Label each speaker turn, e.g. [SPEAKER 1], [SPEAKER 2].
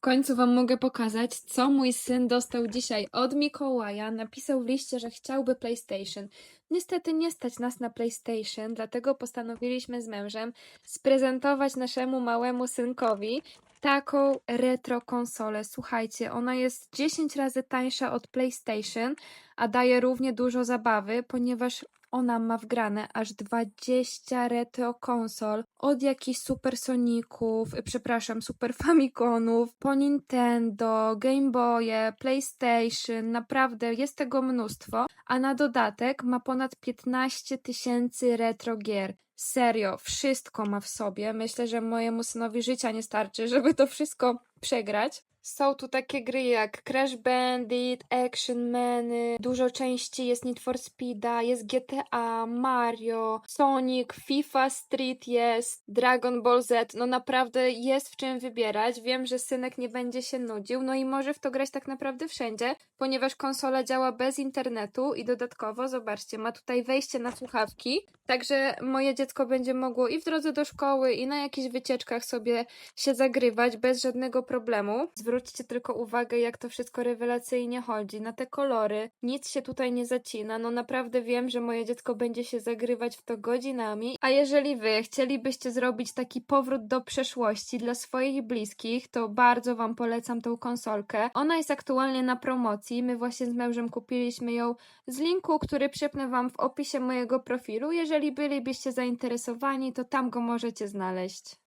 [SPEAKER 1] W końcu Wam mogę pokazać, co mój syn dostał dzisiaj od Mikołaja. Napisał w liście, że chciałby PlayStation. Niestety nie stać nas na PlayStation, dlatego postanowiliśmy z mężem sprezentować naszemu małemu synkowi taką retro konsolę. Słuchajcie, ona jest 10 razy tańsza od PlayStation, a daje równie dużo zabawy, ponieważ ona ma wgrane aż 20 retro konsol od jakichś Super Soników, y, przepraszam, Super Famiconów, po Nintendo, Game Boye, PlayStation, naprawdę jest tego mnóstwo, a na dodatek ma ponad 15 tysięcy retro gier. Serio, wszystko ma w sobie. Myślę, że mojemu synowi życia nie starczy, żeby to wszystko przegrać. Są tu takie gry jak Crash Bandit, Action Man, dużo części jest Need for Speeda, jest GTA, Mario, Sonic, FIFA Street jest, Dragon Ball Z, no naprawdę jest w czym wybierać. Wiem, że synek nie będzie się nudził, no i może w to grać tak naprawdę wszędzie, ponieważ konsola działa bez internetu i dodatkowo, zobaczcie, ma tutaj wejście na słuchawki, także moje dziecko będzie mogło i w drodze do szkoły, i na jakichś wycieczkach sobie się zagrywać bez żadnego problemu. Zwróćcie tylko uwagę, jak to wszystko rewelacyjnie chodzi, na te kolory, nic się tutaj nie zacina, no naprawdę wiem, że moje dziecko będzie się zagrywać w to godzinami, a jeżeli wy chcielibyście zrobić taki powrót do przeszłości dla swoich bliskich, to bardzo wam polecam tą konsolkę. Ona jest aktualnie na promocji, my właśnie z mężem kupiliśmy ją z linku, który przypnę wam w opisie mojego profilu. Jeżeli bylibyście zainteresowani, to tam go możecie znaleźć.